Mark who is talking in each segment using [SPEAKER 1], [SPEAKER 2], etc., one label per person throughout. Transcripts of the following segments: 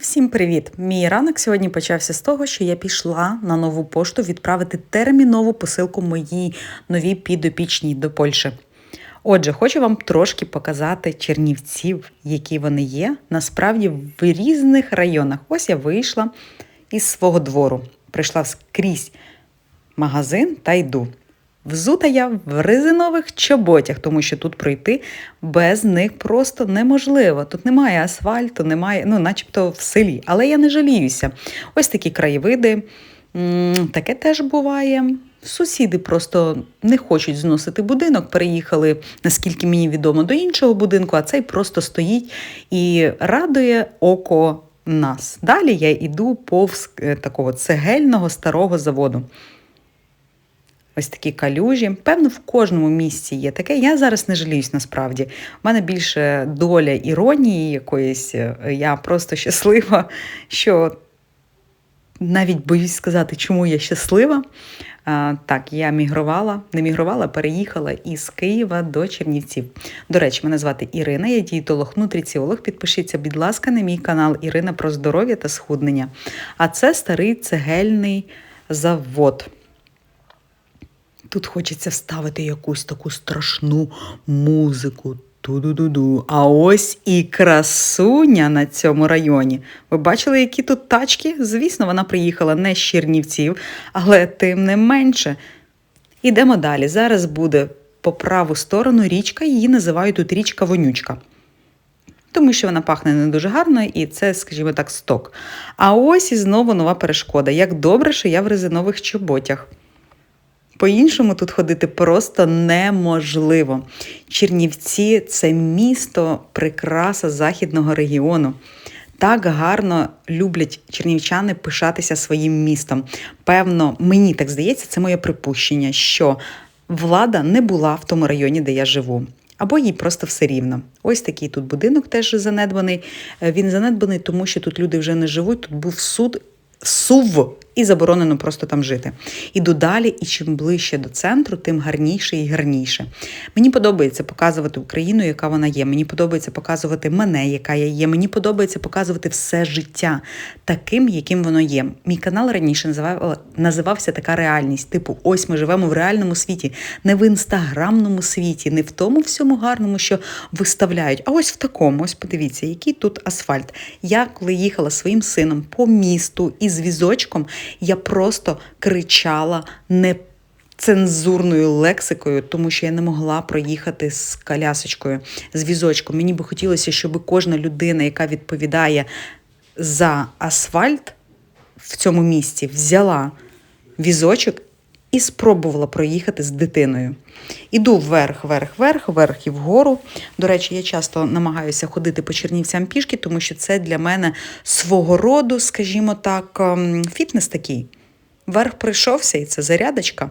[SPEAKER 1] Всім привіт! Мій ранок сьогодні почався з того, що я пішла на нову пошту відправити термінову посилку моїй новій підопічній до Польщі. Отже, хочу вам трошки показати чернівців, які вони є насправді в різних районах. Ось я вийшла із свого двору, прийшла скрізь магазин та йду. Взута я в резинових чоботях, тому що тут пройти без них просто неможливо. Тут немає асфальту, немає, ну, начебто в селі. Але я не жаліюся. Ось такі краєвиди. Таке теж буває. Сусіди просто не хочуть зносити будинок, переїхали, наскільки мені відомо, до іншого будинку, а цей просто стоїть і радує око нас. Далі я йду повз е, такого цегельного старого заводу. Ось такі калюжі. Певно, в кожному місці є таке. Я зараз не жаліюсь насправді. У мене більше доля іронії якоїсь. Я просто щаслива, що навіть боюсь сказати, чому я щаслива. Так, я мігрувала, не мігрувала, переїхала із Києва до Чернівців. До речі, мене звати Ірина, я дієтолог, нутриціолог. Підпишіться, будь ласка, на мій канал Ірина про здоров'я та схуднення. А це старий цегельний завод. Тут хочеться вставити якусь таку страшну музику. Ту-ду-ду-ду. А ось і красуня на цьому районі. Ви бачили, які тут тачки? Звісно, вона приїхала не з Чернівців, але тим не менше. Ідемо далі. Зараз буде по праву сторону річка, її називають тут річка Вонючка. Тому що вона пахне не дуже гарно, і це, скажімо так, сток. А ось і знову нова перешкода. Як добре, що я в резинових чоботях. По-іншому тут ходити просто неможливо. Чернівці це місто, прикраса західного регіону. Так гарно люблять чернівчани пишатися своїм містом. Певно, мені так здається, це моє припущення, що влада не була в тому районі, де я живу. Або їй просто все рівно. Ось такий тут будинок теж занедбаний. Е, Він занедбаний, тому що тут люди вже не живуть. Тут був суд, сув і заборонено просто там жити. Іду далі, і чим ближче до центру, тим гарніше і гарніше. Мені подобається показувати Україну, яка вона є. Мені подобається показувати мене, яка я є. Мені подобається показувати все життя таким, яким воно є. Мій канал раніше називав, називався така реальність. Типу, ось ми живемо в реальному світі, не в інстаграмному світі, не в тому всьому гарному, що виставляють. А ось в такому, ось подивіться, який тут асфальт. Я коли їхала своїм сином по місту із візочком, я просто кричала не цензурною лексикою, тому що я не могла проїхати з колясочкою, з візочком. Мені би хотілося, щоб кожна людина, яка відповідає за асфальт в цьому місті, взяла візочок і спробувала проїхати з дитиною. Іду вверх, вверх, вверх, вверх і вгору. До речі, я часто намагаюся ходити по Чернівцям пішки, тому що це для мене свого роду, скажімо так, ем, фітнес такий. Вверх прийшовся, і це зарядочка.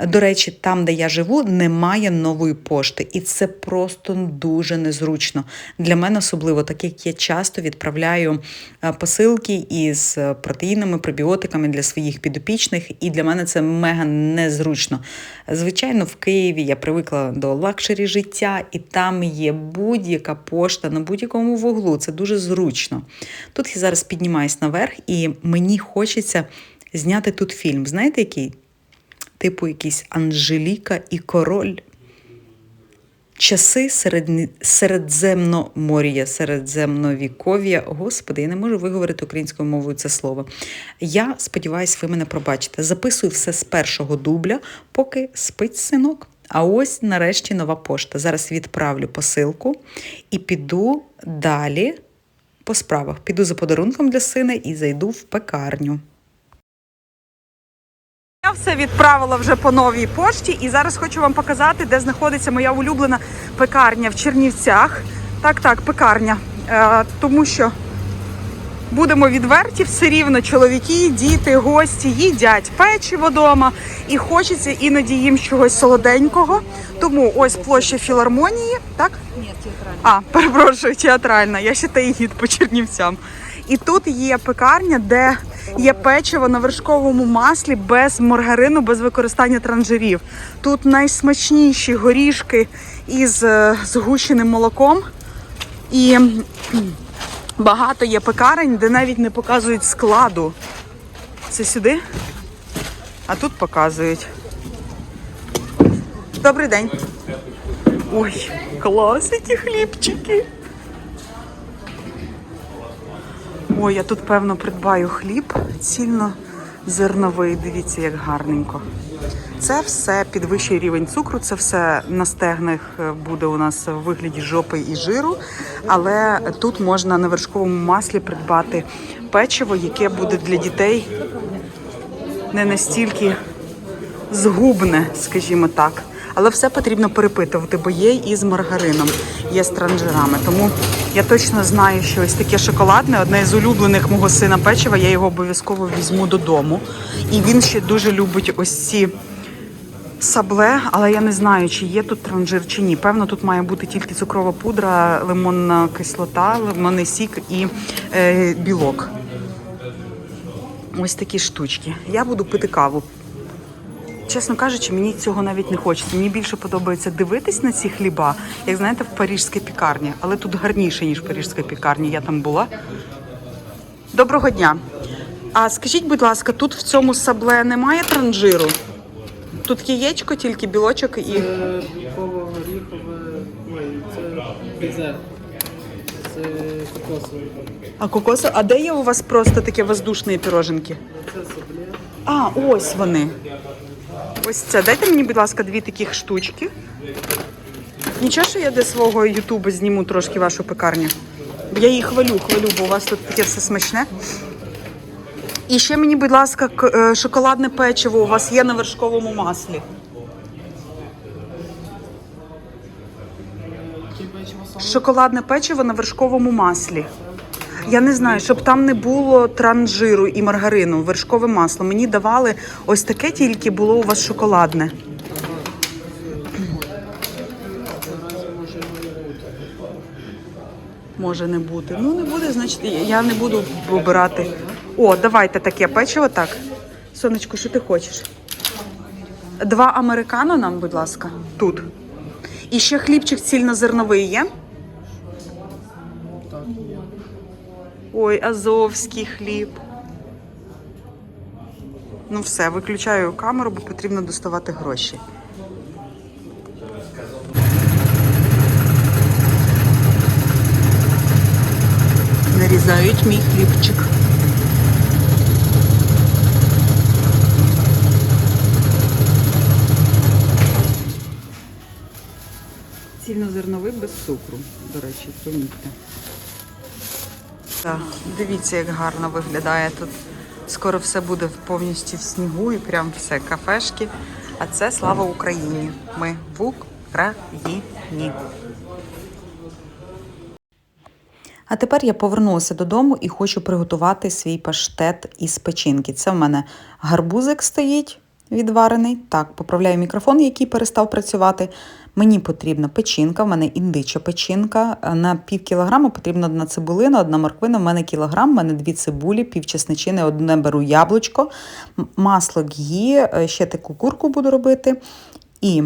[SPEAKER 1] До речі, там, де я живу, немає нової пошти, і це просто дуже незручно. Для мене особливо, так як я часто відправляю е, посилки із протеїнами, пробіотиками для своїх підопічних, і для мене це мега незручно. Звичайно, в Києві я привикла до лакшері життя, і там є будь-яка пошта на будь-якому вуглу. Це дуже зручно. Тут я зараз піднімаюсь наверх, і мені хочеться зняти тут фільм. Знаєте, який? Типу якийсь Анжеліка і король. Часи серед... Середземномор'я, Середземновіков'я. Господи, я не можу виговорити українською мовою це слово. Я сподіваюся, ви мене пробачите. Записую все з першого дубля, поки спить синок. А ось нарешті нова пошта. Зараз відправлю посилку і піду далі по справах. Піду за подарунком для сина і зайду в пекарню. Я все відправила вже по новій пошті, і зараз хочу вам показати, де знаходиться моя улюблена пекарня в Чернівцях. Так, так, пекарня. Е, тому що будемо відверті, все рівно чоловіки, діти, гості їдять печиво вдома і хочеться іноді їм чогось солоденького. Тому ось площа філармонії, так?
[SPEAKER 2] Нет, театральный.
[SPEAKER 1] А, перепрошую, театральна. Я ще та й гід по Чернівцям. І тут є пекарня, де є печиво на вершковому маслі без маргарину, без використання транжирів. Тут найсмачніші горішки із е, згущеним молоком. І Багато є пекарень, де навіть не показують складу. Це сюди? А тут показують. Добрий день. Ой, клас, ці хлібчики. Ой, я тут, певно, придбаю хліб цільнозерновий. Дивіться, як гарненько. Це все підвищує рівень цукру, це все на стегнах е, буде у нас в вигляді жопи і жиру. Але тут можна на вершковому маслі придбати печиво, яке буде для дітей не настільки згубне, скажімо так. Але все потрібно перепитувати, бо є і з маргарином, є з транжирами. Тому я точно знаю, що ось таке шоколадне, одне з улюблених мого сина печива, я його обов'язково візьму додому. І він ще дуже любить ось ці сабле, але я не знаю, чи є тут транжир чи ні. Певно, тут має бути тільки цукрова пудра, лимонна кислота, лимонний сік і е, білок. Ось такі штучки. Я буду пити каву. Чесно кажучи, мені цього навіть не хочеться. Мені більше подобається дивитись на ці хліба, як знаєте, в парижській пікарні. Але тут гарніше, ніж в парижській пікарні. Я там була. Доброго дня. А скажіть, будь ласка, тут в цьому сабле немає транжиру? Тут яєчко, тільки білочок і.
[SPEAKER 2] Це горіхове. Ой, це. Це кокосове.
[SPEAKER 1] А? А де є у вас просто таке воздушні піроженки?
[SPEAKER 2] Це собле.
[SPEAKER 1] А, ось вони. Ось це. Дайте мені, будь ласка, дві таких штучки. Нічого, що я для свого ютубу зніму трошки вашу пекарню. Я її хвалю, хвалю, бо у вас тут таке все смачне. І ще мені, будь ласка, е, шоколадне печиво у вас є на вершковому маслі. Шоколадне печиво на вершковому маслі. Я не знаю, щоб там не було транжиру і маргарину, вершкове масло. Мені давали ось таке тільки було у вас шоколадне.
[SPEAKER 2] Може не бути.
[SPEAKER 1] Ну не буде, значить я не буду вибирати. О, давайте таке печиво так. Сонечко, що ти хочеш? Два американо нам, будь ласка, тут. І ще хлібчик цільнозерновий є.
[SPEAKER 2] Так, є.
[SPEAKER 1] Ой, азовський хліб. Ну все, виключаю камеру, бо потрібно доставати гроші. Нарізають мій хлібчик. Цільнозерновий без цукру, до речі, помітьте. Так, дивіться, як гарно виглядає тут. Скоро все буде повністю в снігу і прям все кафешки. А це слава Україні. Ми в Україні. А тепер я повернулася додому і хочу приготувати свій паштет із печінки. Це в мене гарбузик стоїть відварений. Так, поправляю мікрофон, який перестав працювати. Мені потрібна печінка, в мене індича печінка. На пів кілограма потрібна одна цибулина, одна морквина, в мене кілограм, в мене дві цибулі, пів чесничини, одне беру яблучко, масло гі, е, ще таку курку буду робити. І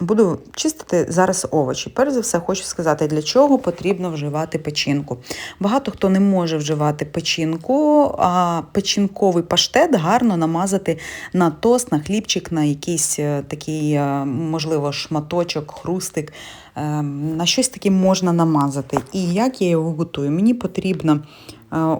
[SPEAKER 1] буду чистити зараз овочі. Перш за все, хочу сказати, для чого потрібно вживати печінку. Багато хто не може вживати печінку, а печінковий паштет гарно намазати на тост, на хлібчик, на якийсь е, такий, е, можливо, шматочок, хрустик. Е, На щось таке можна намазати. І як я його готую? Мені потрібно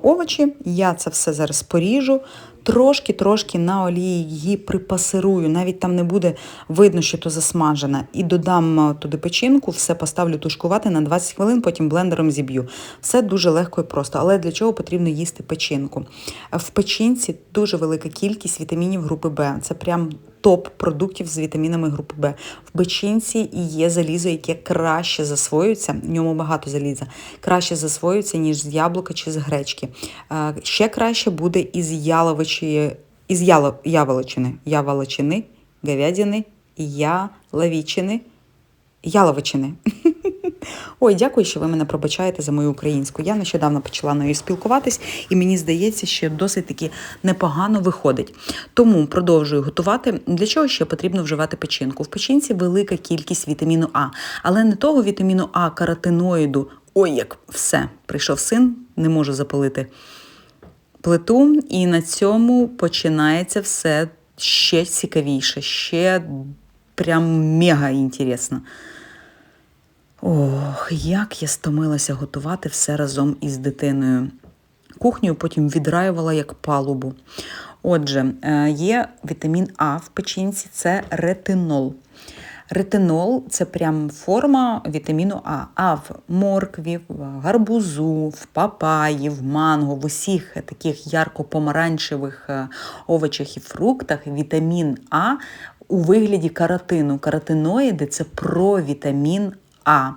[SPEAKER 1] овочі, я це все зараз поріжу. Трошки-трошки на олії її припасирую, навіть там не буде видно, що то засмажена. І додам е, туди печінку, все поставлю тушкувати на 20 хвилин, потім блендером зіб'ю. Все дуже легко і просто. Але для чого потрібно їсти печінку? Е, В печінці дуже велика кількість вітамінів групи Б. Це прям топ продуктів з вітамінами групи Б. В печінці є залізо, яке краще засвоюється, в ньому багато заліза, краще засвоюється, ніж з яблука чи з гречки. Ще краще буде із яловичі, із яло, яволочини, яволочини, говядини, яловічини, яловичини. Ой, дякую, що ви мене пробачаєте за мою українську. Я нещодавно почала нею спілкуватись, і мені здається, що досить таки непогано виходить. Тому продовжую готувати. Для чого ще потрібно вживати печінку? В печінці велика кількість вітаміну А, але не того вітаміну А, каротиноїду, Ой, як все, прийшов син, не можу запалити плиту, і на цьому починається все ще цікавіше, ще прям мега інтересно. Ох, як я стомилася готувати все разом із дитиною. Кухню потім відраювала як палубу. Отже, е, є вітамін А в печінці, це ретинол. Ретинол це прям форма вітаміну А. А в моркві, в гарбузу, в папаї, в манго, в усіх таких ярко-помаранчевих е, овочах і фруктах вітамін А у вигляді каротину. Каротиноїди це провітамін а.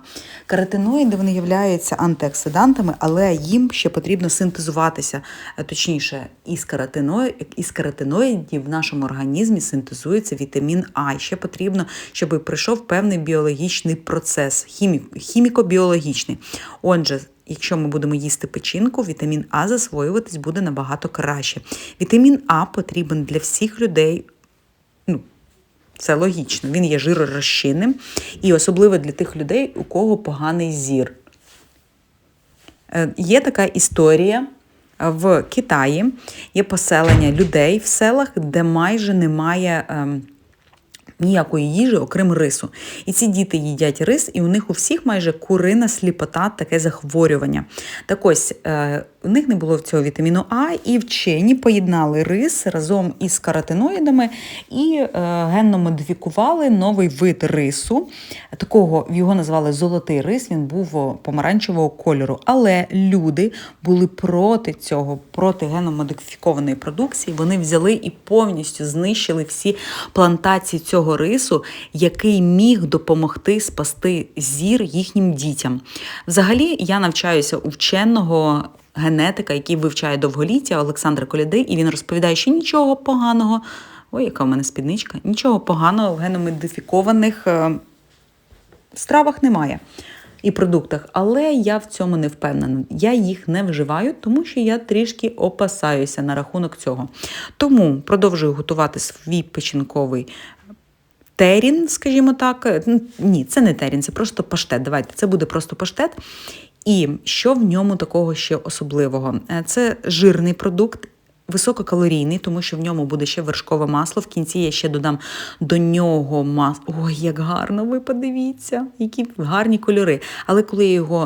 [SPEAKER 1] Каротиноїди вони являються антиоксидантами, але їм ще потрібно синтезуватися. Е, Точніше, із, каротино... із каротиноїдів в нашому організмі синтезується вітамін А. І ще потрібно, щоб пройшов певний біологічний процес, хімі... хіміко-біологічний. Отже, Якщо ми будемо їсти печінку, вітамін А засвоюватись буде набагато краще. Вітамін А потрібен для всіх людей це логічно. Він є жиророзчинним і особливо для тих людей, у кого поганий зір. Е, Є така історія в Китаї, є поселення людей в селах, де майже немає. ем, Ніякої їжі, окрім рису. І ці діти їдять рис, і у них у всіх майже курина сліпота, таке захворювання. Так ось, е, у них не було цього вітаміну А, і вчені поєднали рис разом із каротиноїдами і е, генно модифікували новий вид рису. Такого його назвали золотий рис, він був помаранчевого кольору. Але люди були проти цього, проти геномодифікованої продукції. Вони взяли і повністю знищили всі плантації цього рису, який міг допомогти спасти зір їхнім дітям. Взагалі, я навчаюся у вченого генетика, який вивчає довголіття Олександра Коляди, і він розповідає, що нічого поганого. Ой, яка в мене спідничка, нічого поганого в геномодифікованих е, стравах немає і продуктах, але я в цьому не впевнена. Я їх не вживаю, тому що я трішки опасаюся на рахунок цього. Тому продовжую готувати свій печінковий терін, скажімо так. Ну, Ні, це не терін, це просто паштет. Давайте, це буде просто паштет. І що в ньому такого ще особливого? Е, Це жирний продукт. Висококалорійний, тому що в ньому буде ще вершкове масло. В кінці я ще додам до нього масло. Ой, як гарно, ви подивіться, які гарні кольори. Але коли я його